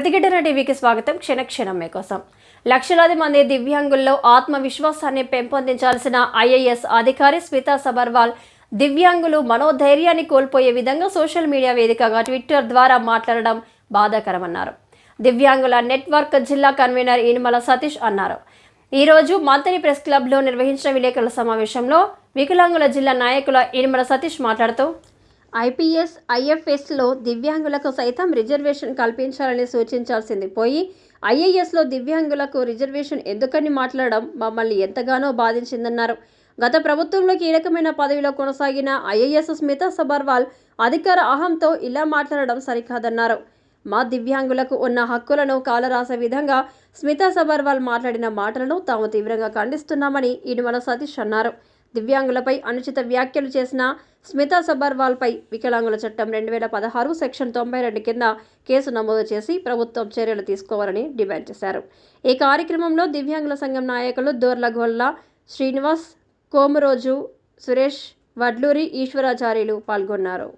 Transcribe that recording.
ప్రతిఘటన టీవీకి స్వాగతం. క్షణక్షణం మీకోసం. లక్షలాది మంది దివ్యాంగుల్లో ఆత్మవిశ్వాసాన్ని పెంపొందించాల్సిన ఐఏఎస్ అధికారి స్మితా సబర్వాల్ దివ్యాంగులు మనోధైర్యాన్ని కోల్పోయే విధంగా సోషల్ మీడియా వేదికగా ట్విట్టర్ ద్వారా మాట్లాడడం బాధాకరమన్నారు. దివ్యాంగుల నెట్వర్క్ జిల్లా కన్వీనర్ ఈనుమల సతీష్ అన్నారు. ఈరోజు మంత్రి ప్రెస్ క్లబ్లో నిర్వహించిన విలేకరుల సమావేశంలో వికలాంగుల జిల్లా నాయకుల ఈనుమల సతీష్ మాట్లాడుతూ ఐపీఎస్ ఐఎఫ్ఎస్లో దివ్యాంగులకు సైతం రిజర్వేషన్ కల్పించాలని సూచించాల్సింది. పోయి ఐఏఎస్లో దివ్యాంగులకు రిజర్వేషన్ ఎందుకని మాట్లాడడం మమ్మల్ని ఎంతగానో బాధించిందన్నారు. గత ప్రభుత్వంలో కీలకమైన పదవిలో కొనసాగిన ఐఏఎస్ స్మితా సబర్వాల్ అధికార అహంతో ఇలా మాట్లాడడం సరికాదన్నారు. మా దివ్యాంగులకు ఉన్న హక్కులను కాలరాసే విధంగా స్మితా సబర్వాల్ మాట్లాడిన మాటలను తాము తీవ్రంగా ఖండిస్తున్నామని ఇనుమల సతీష్ అన్నారు. దివ్యాంగులపై అనుచిత వ్యాఖ్యలు చేసిన స్మితా సబర్వాల్పై వికలాంగుల చట్టం రెండు వేల పదహారు సెక్షన్ తొంభై రెండు కింద కేసు నమోదు చేసి ప్రభుత్వం చర్యలు తీసుకోవాలని డిమాండ్ చేశారు. ఈ కార్యక్రమంలో దివ్యాంగుల సంఘం నాయకులు దోర్లగొల్ల శ్రీనివాస్ కోమరోజు సురేష్ వడ్లూరి ఈశ్వరాచార్యులు పాల్గొన్నారు.